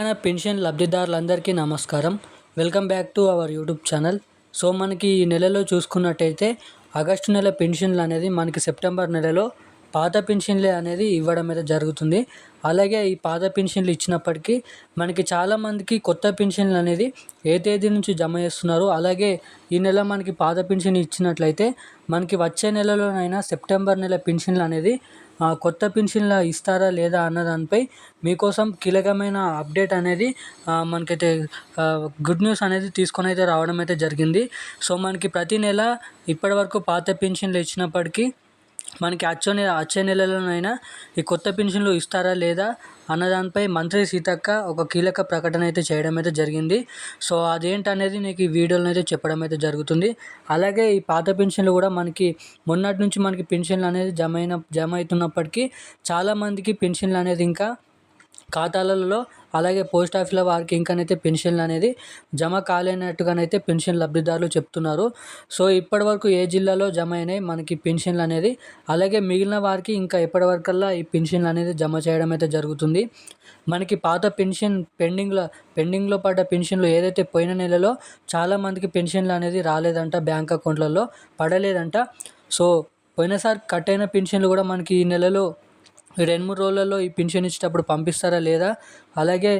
Telangana pension లబ్ధిదారులందరికీ నమస్కారం. Welcome back to our YouTube channel. So మనకి ఈ నెలలో చూసుకున్నట్టయితే ఆగస్టు నెల పెన్షన్లు అనేది మనకి సెప్టెంబర్ నెలలో పాత పెన్షన్లే అనేది ఇవ్వడం అయితే జరుగుతుంది. అలాగే ఈ పాత పెన్షన్లు ఇచ్చినప్పటికీ మనకి చాలామందికి కొత్త పెన్షన్లు అనేది ఏ తేదీ నుంచి జమ చేస్తున్నారు. అలాగే ఈ నెల మనకి పాత పెన్షన్ ఇచ్చినట్లయితే మనకి వచ్చే నెలలోనైనా సెప్టెంబర్ నెల పెన్షన్లు అనేది కొత్త పెన్షన్లు ఇస్తారా లేదా అన్న దానిపై మీకోసం కీలకమైన అప్డేట్ అనేది మనకైతే గుడ్ న్యూస్ అనేది తీసుకొని అయితే రావడం అయితే జరిగింది. సో మనకి ప్రతి నెల ఇప్పటివరకు పాత పెన్షన్లు ఇచ్చినప్పటికీ మనకి అచ్చే నెల వచ్చే నెలలోనైనా ఈ కొత్త పెన్షన్లు ఇస్తారా లేదా అన్న దానిపై మంత్రి సీతక్క ఒక కీలక ప్రకటన అయితే చేయడం అయితే జరిగింది. సో అదేంటనేది నీకు ఈ వీడియోలో అయితే చెప్పడం అయితే జరుగుతుంది. అలాగే ఈ పాత పెన్షన్లు కూడా మనకి మొన్నటి నుంచి మనకి పెన్షన్లు అనేది జమ అయిన జమ అవుతున్నప్పటికీ చాలామందికి పెన్షన్లు అనేది ఇంకా ఖాతాలలో అలాగే పోస్ట్ ఆఫీస్లో వారికి ఇంకానైతే పెన్షన్లు అనేది జమ కాలేనట్టుగానైతే పెన్షన్ లబ్ధిదారులు చెప్తున్నారు. సో ఇప్పటివరకు ఏ జిల్లాలో జమ అయినాయి మనకి పెన్షన్లు అనేది. అలాగే మిగిలిన వారికి ఇంకా ఎప్పటివరకల్లా ఈ పెన్షన్లు అనేది జమ చేయడం అయితే జరుగుతుంది. మనకి పాత పెన్షన్ పెండింగ్లో పెండింగ్లో పడ్డ పెన్షన్లు ఏదైతే పోయిన నెలలో చాలామందికి పెన్షన్లు అనేది రాలేదంట బ్యాంక్ అకౌంట్లలో పడలేదంట. సో పోయినసారి కట్ అయిన పెన్షన్లు కూడా మనకి ఈ నెలలో రెండు మూడు రోజులలో ఈ పెన్షన్ ఇచ్చేటప్పుడు పంపిస్తారా లేదా? అలాగే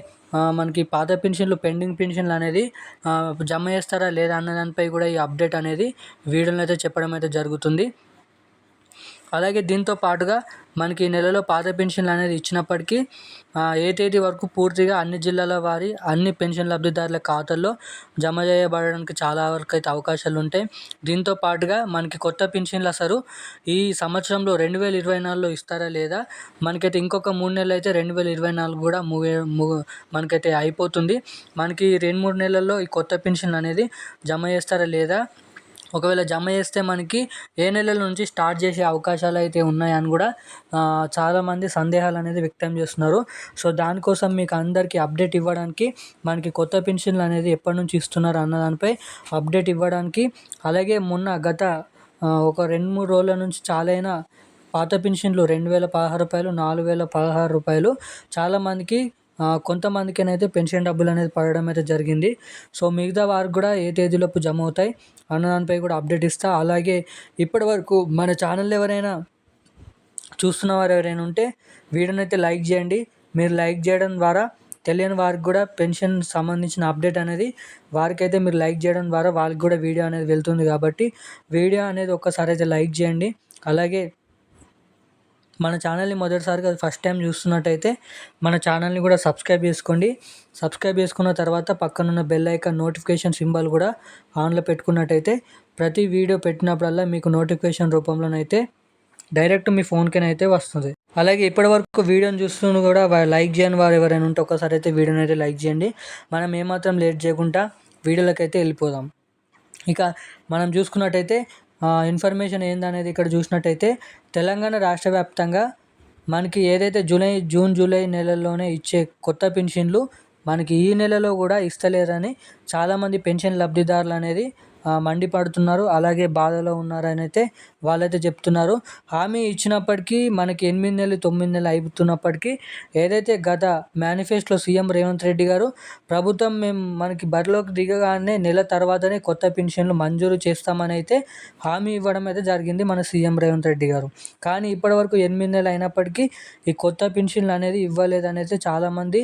మనకి పాత పెన్షన్లు పెండింగ్ పెన్షన్లు అనేది జమ చేస్తారా లేదా అన్న దానిపై కూడా ఈ అప్డేట్ అనేది వీడియోలో అయితే చెప్పడం అయితే జరుగుతుంది. అలాగే దీంతో పాటుగా మనకి ఈ నెలలో పాత పెన్షన్లు అనేది ఇచ్చినప్పటికీ ఏ తేదీ వరకు పూర్తిగా అన్ని జిల్లాల వారి అన్ని పెన్షన్ లబ్ధిదారుల ఖాతాల్లో జమ చేయబడడానికి చాలా వరకు అయితే అవకాశాలు ఉంటాయి. దీంతో పాటుగా మనకి కొత్త పెన్షన్లు అసలు ఈ సంవత్సరంలో రెండు వేల ఇరవై నాలుగులో ఇస్తారా లేదా మనకైతే ఇంకొక మూడు నెలలు అయితే రెండు వేల ఇరవై నాలుగు కూడా మూవే మనకైతే అయిపోతుంది. మనకి రెండు మూడు నెలల్లో ఈ కొత్త పెన్షన్ అనేది జమ చేస్తారా లేదా ఒకవేళ జమ చేస్తే మనకి ఏ నెలల నుంచి స్టార్ట్ చేసే అవకాశాలు అయితే ఉన్నాయని కూడా చాలామంది సందేహాలు అనేది వ్యక్తం చేస్తున్నారు. సో దానికోసం మీకు అందరికీ అప్డేట్ ఇవ్వడానికి మనకి కొత్త పెన్షన్లు అనేది ఎప్పటి నుంచి ఇస్తున్నారు అన్న దానిపై అప్డేట్ ఇవ్వడానికి అలాగే మొన్న గత ఒక రెండు మూడు రోజుల నుంచి చాలైన పాత పెన్షన్లు రెండు వేల పదహారు రూపాయలు నాలుగు వేల పదహారు రూపాయలు చాలామందికి కొంతమందికైతే పెన్షన్ డబ్బులు అనేది పడడం అయితే జరిగింది. సో మిగతా వారికి కూడా ఏ తేదీలోపు జమ అవుతాయి అన్న దానిపై కూడా అప్డేట్ ఇస్తా. అలాగే ఇప్పటి వరకు మన ఛానల్ ఎవరైనా చూస్తున్న వారు ఎవరైనా ఉంటే వీడియోని అయితే లైక్ చేయండి. మీరు లైక్ చేయడం ద్వారా తెలియని వారికి కూడా పెన్షన్ సంబంధించిన అప్డేట్ అనేది వారికైతే మీరు లైక్ చేయడం ద్వారా వాళ్ళకి కూడా వీడియో అనేది వెళ్తుంది కాబట్టి వీడియో అనేది ఒక్కసారి అయితే లైక్ చేయండి. అలాగే మన ఛానల్ని మొదటిసారిగా ఫస్ట్ టైం చూస్తున్నట్టయితే మన ఛానల్ని కూడా సబ్స్క్రైబ్ చేసుకోండి. సబ్స్క్రైబ్ చేసుకున్న తర్వాత పక్కనున్న బెల్ ఐకాన్ నోటిఫికేషన్ సింబల్ కూడా ఆన్లో పెట్టుకున్నట్టయితే ప్రతి వీడియో పెట్టినప్పుడల్లా మీకు నోటిఫికేషన్ రూపంలోనైతే డైరెక్ట్ మీ ఫోన్కి వస్తుంది. అలాగే ఇప్పటివరకు వీడియోని చూస్తూ కూడా లైక్ చేయని వారు ఎవరైనా ఉంటే ఒకసారి అయితే వీడియోని అయితే లైక్ చేయండి. మనం ఏమాత్రం లేట్ చేయకుండా వీడియోలకైతే అయితే వెళ్ళిపోదాం. ఇక మనం చూసుకున్నట్టయితే ఇన్ఫర్మేషన్ ఏందనేది ఇక్కడ చూసినట్టయితే తెలంగాణ రాష్ట్ర వ్యాప్తంగా మనకి ఏదైతే జూలై జూన్ జూలై నెలల్లోనే ఇచ్చే కొత్త పెన్షన్లు మనకి ఈ నెలలో కూడా ఇస్తలేరని చాలామంది పెన్షన్ లబ్ధిదారులు అనేది మండిపడుతున్నారు. అలాగే బాధలో ఉన్నారని అయితే వాళ్ళైతే చెప్తున్నారు. హామీ ఇచ్చినప్పటికీ మనకి ఎనిమిది నెలలు తొమ్మిది నెలలు అయిపోతున్నప్పటికీ ఏదైతే గత మేనిఫెస్టోలో సీఎం రేవంత్ రెడ్డి గారు ప్రభుత్వం మేము మనకి బరిలోకి దిగగానే నెల తర్వాతనే కొత్త పెన్షన్లు మంజూరు చేస్తామని అయితే హామీ ఇవ్వడం అయితే జరిగింది మన సీఎం రేవంత్ రెడ్డి గారు. కానీ ఇప్పటివరకు ఎనిమిది నెలలు అయినప్పటికీ ఈ కొత్త పెన్షన్లు అనేది ఇవ్వలేదని అయితే చాలామంది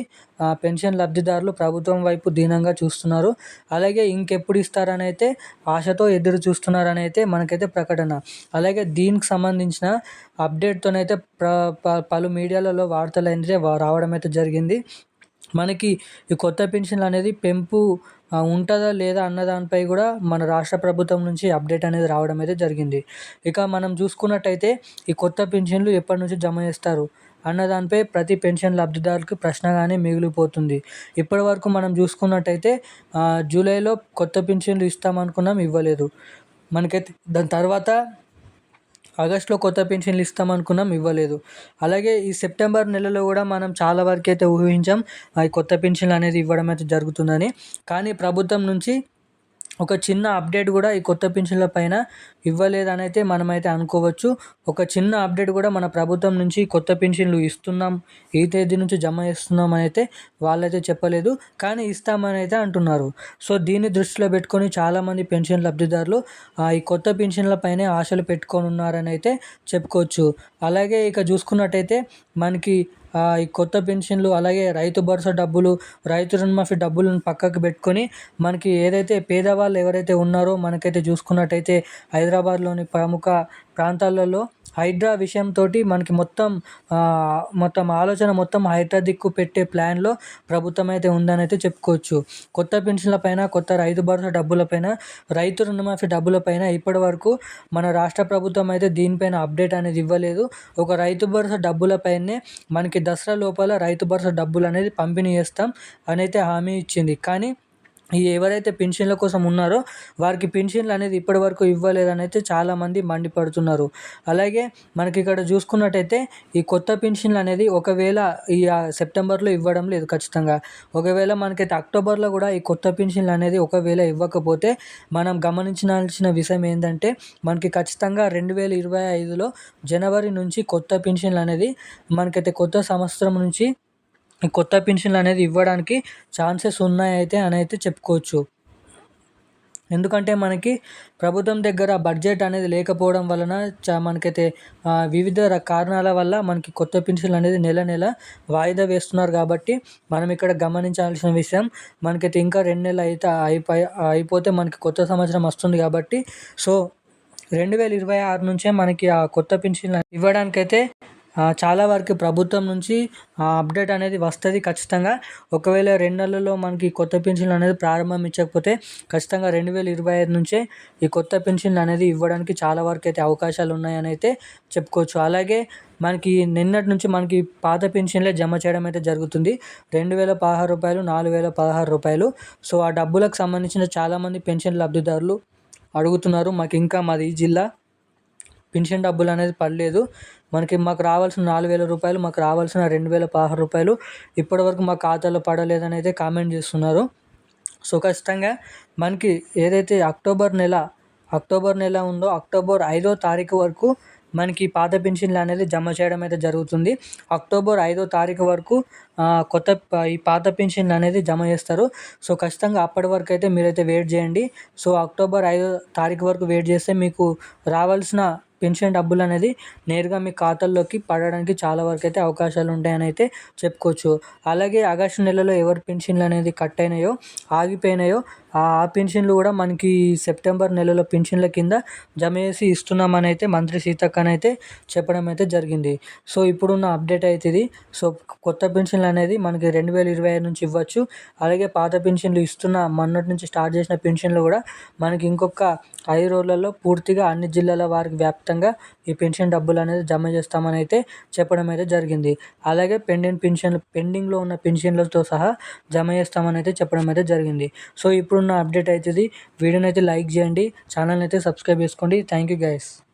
పెన్షన్ లబ్ధిదారులు ప్రభుత్వం వైపు దీనంగా చూస్తున్నారు. అలాగే ఇంకెప్పుడు ఇస్తారని అయితే ఆశతో ఎదురు చూస్తున్నారని అయితే మనకైతే ప్రకటన. అలాగే దీనికి సంబంధించిన అప్డేట్తోనైతే ప్ర పలు మీడియాలలో వార్తలు అయితే రావడం అయితే జరిగింది. మనకి ఈ కొత్త పెన్షన్లు అనేది పెంపు ఉంటుందా లేదా అన్న దానిపై కూడా మన రాష్ట్ర ప్రభుత్వం నుంచి అప్డేట్ అనేది రావడం అయితే జరిగింది. ఇక మనం చూసుకున్నట్టయితే ఈ కొత్త పెన్షన్లు ఎప్పటి నుంచి జమ చేస్తారు? అన్న దానిపై ప్రతి పెన్షన్ లబ్ధిదారులకు ప్రశ్నగానే మిగిలిపోతుంది. ఇప్పటి వరకు మనం చూసుకున్నట్టయితే జూలైలో కొత్త పెన్షన్లు ఇస్తామనుకున్నాం ఇవ్వలేదు. మనకైతే దాని తర్వాత ఆగస్టులో కొత్త పెన్షన్లు ఇస్తామనుకున్నాం ఇవ్వలేదు. అలాగే ఈ సెప్టెంబర్ నెలలో కూడా మనం చాలా వరకు అయితే ఊహించాం ఈ కొత్త పెన్షన్లు అనేది ఇవ్వడం అయితే జరుగుతుందని. కానీ ప్రభుత్వం నుంచి ఒక చిన్న అప్డేట్ కూడా ఈ కొత్త పింఛన్ల పైన ఇవ్వలేదని అయితే మనమైతే అనుకోవచ్చు. ఒక చిన్న అప్డేట్ కూడా మన ప్రభుత్వం నుంచి కొత్త పింఛన్లు ఇస్తున్నాం. ఈ తేదీ నుంచి జమ చేస్తున్నాం అని అయితే వాళ్ళైతే చెప్పలేదు. కానీ ఇస్తామని అయితే అంటున్నారు. సో దీన్ని దృష్టిలో పెట్టుకొని చాలామంది పెన్షన్ లబ్ధిదారులు ఈ కొత్త పెన్షన్ల పైనే ఆశలు పెట్టుకొని ఉన్నారని అయితే చెప్పుకోవచ్చు. అలాగే ఇక చూసుకున్నట్టయితే మనకి ఈ కొత్త పెన్షన్లు అలాగే రైతు భరోసా డబ్బులు రైతు రుణమాఫీ డబ్బులను పక్కకు పెట్టుకొని మనకి ఏదైతే పేదవాళ్ళు ఎవరైతే ఉన్నారో మనకైతే చూసుకున్నట్టయితే హైదరాబాద్లోని ప్రముఖ ప్రాంతాలలో హైడ్రా విషయంతో మనకి మొత్తం మొత్తం ఆలోచన మొత్తం హైడ్రా దిక్కు పెట్టే ప్లాన్లో ప్రభుత్వం అయితే ఉందని అయితే చెప్పుకోవచ్చు. కొత్త పెన్షన్ల పైన కొత్త రైతు భరోసా డబ్బులపైన రైతు రుణమాఫీ డబ్బులపైన ఇప్పటి వరకు మన రాష్ట్ర ప్రభుత్వం అయితే దీనిపైన అప్డేట్ అనేది ఇవ్వలేదు. ఒక రైతు భరోసా డబ్బులపైనే మనకి దసరా లోపల రైతు భరోసా డబ్బులు అనేది పంపిణీ చేస్తాం అని అయితే హామీ ఇచ్చింది. కానీ ఎవరైతే పెన్షన్ల కోసం ఉన్నారో వారికి పెన్షన్లు అనేది ఇప్పటివరకు ఇవ్వలేదని అయితే చాలామంది మండిపడుతున్నారు. అలాగే మనకి ఇక్కడ చూసుకున్నట్టయితే ఈ కొత్త పెన్షన్లు అనేది ఒకవేళ ఈ సెప్టెంబర్లో ఇవ్వడం లేదు ఖచ్చితంగా. ఒకవేళ మనకైతే అక్టోబర్లో కూడా ఈ కొత్త పెన్షన్లు అనేది ఒకవేళ ఇవ్వకపోతే మనం గమనించాల్సిన విషయం ఏంటంటే మనకి ఖచ్చితంగా రెండు వేల ఇరవై ఐదులో జనవరి నుంచి కొత్త పెన్షన్లు అనేది మనకైతే కొత్త సంవత్సరం నుంచి కొత్త పెన్షన్లు అనేది ఇవ్వడానికి ఛాన్సెస్ ఉన్నాయి అయితే అని అయితే చెప్పుకోవచ్చు. ఎందుకంటే మనకి ప్రభుత్వం దగ్గర బడ్జెట్ అనేది లేకపోవడం వలన చా మనకైతే వివిధ కారణాల వల్ల మనకి కొత్త పెన్షన్లు అనేది నెల నెల వాయిదా వేస్తున్నారు కాబట్టి మనం ఇక్కడ గమనించాల్సిన విషయం మనకైతే ఇంకా రెండు నెలలు అయితే అయిపోయి అయిపోతే మనకి కొత్త సంవత్సరం వస్తుంది కాబట్టి సో రెండు వేల ఇరవై ఆరు నుంచే మనకి ఆ కొత్త పెన్షన్లు ఇవ్వడానికైతే చాలా వరకు ప్రభుత్వం నుంచి అప్డేట్ అనేది వస్తుంది ఖచ్చితంగా. ఒకవేళ రెండు నెలల్లో మనకి కొత్త పెన్షన్లు అనేది ప్రారంభం ఇచ్చకపోతే ఖచ్చితంగా రెండు వేల ఇరవై ఐదు నుంచే ఈ కొత్త పెన్షన్లు అనేది ఇవ్వడానికి చాలా వరకు అయితే అవకాశాలు ఉన్నాయని అయితే చెప్పుకోవచ్చు. అలాగే మనకి నిన్నటి నుంచి మనకి పాత పెన్షన్లే జమ చేయడం అయితే జరుగుతుంది. రెండు వేల పదహారు రూపాయలు నాలుగు వేల పదహారు రూపాయలు. సో ఆ డబ్బులకు సంబంధించిన చాలామంది పెన్షన్ లబ్ధిదారులు అడుగుతున్నారు. మాకు ఇంకా మాది జిల్లా పెన్షన్ డబ్బులు అనేది పడలేదు. మనకి మాకు రావాల్సిన నాలుగు వేల రూపాయలు మాకు రావాల్సిన రెండు వేల పదహారు రూపాయలు ఇప్పటివరకు మా ఖాతాలో పడలేదని అయితే కామెంట్ చేస్తున్నారు. సో ఖచ్చితంగా మనకి ఏదైతే అక్టోబర్ నెల అక్టోబర్ నెల ఉందో అక్టోబర్ ఐదో తారీఖు వరకు మనకి పాత పెన్షన్లు అనేది జమ చేయడం అయితే జరుగుతుంది. అక్టోబర్ ఐదో తారీఖు వరకు కొత్త ఈ పాత పెన్షన్లు అనేది జమ చేస్తారు. సో ఖచ్చితంగా అప్పటి వరకు అయితే మీరైతే వెయిట్ చేయండి. సో అక్టోబర్ ఐదో తారీఖు వరకు వెయిట్ చేస్తే మీకు రావాల్సిన పెన్షన్ డబ్బులు అనేది నేరుగా మీ ఖాతాల్లోకి పడడానికి చాలా వరకు అయితే అవకాశాలు ఉంటాయని అయితే చెప్పుకోవచ్చు. అలాగే ఆగస్టు నెలలో ఎవరి పెన్షన్లు అనేది కట్ అయినాయో ఆగిపోయినాయో ఆ పెన్షన్లు కూడా మనకి సెప్టెంబర్ నెలలో పెన్షన్ల కింద జమ చేసి ఇస్తున్నామని అయితే మంత్రి సీతక్కన అయితే చెప్పడం అయితే జరిగింది. సో ఇప్పుడున్న అప్డేట్ అయితే ఇది. సో కొత్త పెన్షన్లు అనేది మనకి రెండు వేల ఇరవై ఐదు నుంచి ఇవ్వచ్చు. అలాగే పాత పెన్షన్లు ఇస్తున్న మొన్నటి నుంచి స్టార్ట్ చేసిన పెన్షన్లు కూడా మనకి ఇంకొక ఐదు రోజులలో పూర్తిగా అన్ని జిల్లాల వారికి వ్యాప్తంగా ఈ పెన్షన్ డబ్బులు అనేది జమ చేస్తామని అయితే చెప్పడం అయితే జరిగింది. అలాగే పెండింగ్ పెన్షన్లు పెండింగ్లో ఉన్న పెన్షన్లతో సహా జమ చేస్తామని అయితే చెప్పడం అయితే జరిగింది. సో అప్డేట్ అవుతుంది వీడియోని అయితే లైక్ చేయండి. ఛానల్ని అయితే సబ్స్క్రైబ్ చేసుకోండి. Thank you guys